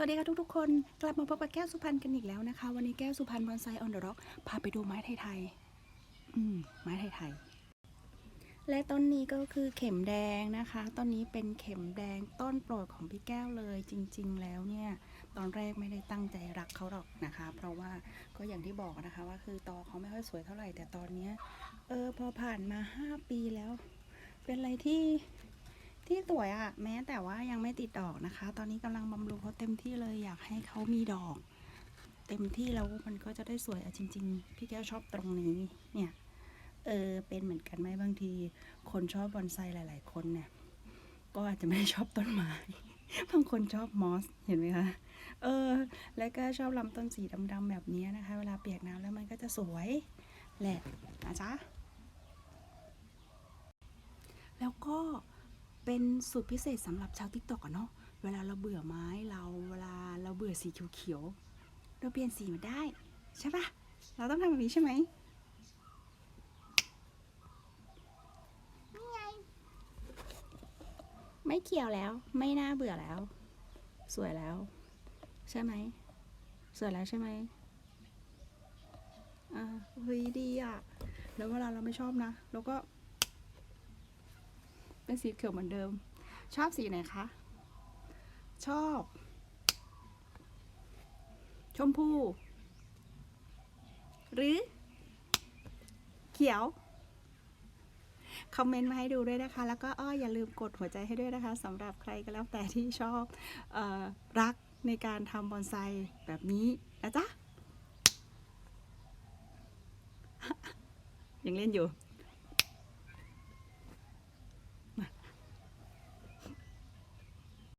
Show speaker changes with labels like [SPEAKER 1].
[SPEAKER 1] สวัสดีค่ะทุกๆ คนกลับมาพบกับแก้วสุพรรณกันอีกแล้วนะคะ วันนี้แก้วสุพรรณบอนไซออนเดอะร็อกพาไปดูไม้ไทยๆอืมไม้ไทยๆและต้นนี้ก็คือเข็มแดงนะคะต้นนี้เป็นเข็มแดงต้นโปรดของพี่แก้วเลยจริง ๆ แล้วเนี่ย ตอนแรกไม่ได้ตั้งใจรักเขาหรอกนะคะ เพราะว่าก็อย่างที่บอกนะคะ ว่าคือตอเขาไม่ค่อยสวยเท่าไหร่แต่ตอนเนี้ยเออพอผ่านมาห้าปีแล้ว เป็นอะไรที่ ที่สวยอะ่ะแม้แต่ว่ายังไม่ติดดอกนะคะ ตอนนี้กำลังบำรุงเขาเต็มที่เลยอยากให้เขามีดอก เต็มที่แล้วมันก็จะได้สวยอะจริง ๆ พี่แก้วชอบตรงนี้เนี่ยเออเป็นเหมือนกันไหมบางที คนชอบบอนไซหลาย ๆ คนเนี่ยก็อาจจะไม่ชอบต้นไม้บางคนชอบมอสเห็นไหมคะเออ แล้วก็ชอบลำต้นสีดำๆแบบนี้นะคะ เวลาเปียกน้ำแล้วมันก็จะสวยแหละนะจ๊ะแล้วก็ เป็นสูตรพิเศษสำหรับชาวทิกตอกอะเนาะ เวลาเราเบื่อไม้เราเวลาเราเบื่อสีเขียวๆเราเปลี่ยนสีมาได้ ใช่ปะเราต้องทำแบบนี้ใช่ไหมไม่เขียวแล้ว ไม่น่าเบื่อแล้ว สวยแล้ว ใช่ไหมสวยแล้วใช่ไหมอ่าเฮ้ยดีอะ แล้วเวลาเราไม่ชอบนะเราก็ เป็นสีเขียวเหมือนเดิม ชอบสีไหนคะ ชอบ ชมพู หรือ เขียว คอมเมนต์มาให้ดูด้วยนะคะ แล้วก็อ้ออย่าลืมกดหัวใจให้ด้วยนะคะสำหรับใครก็แล้วแต่ที่ชอบออรักในการทำบอนไซแบบนี้นะจ๊ะยังเล่นอยู่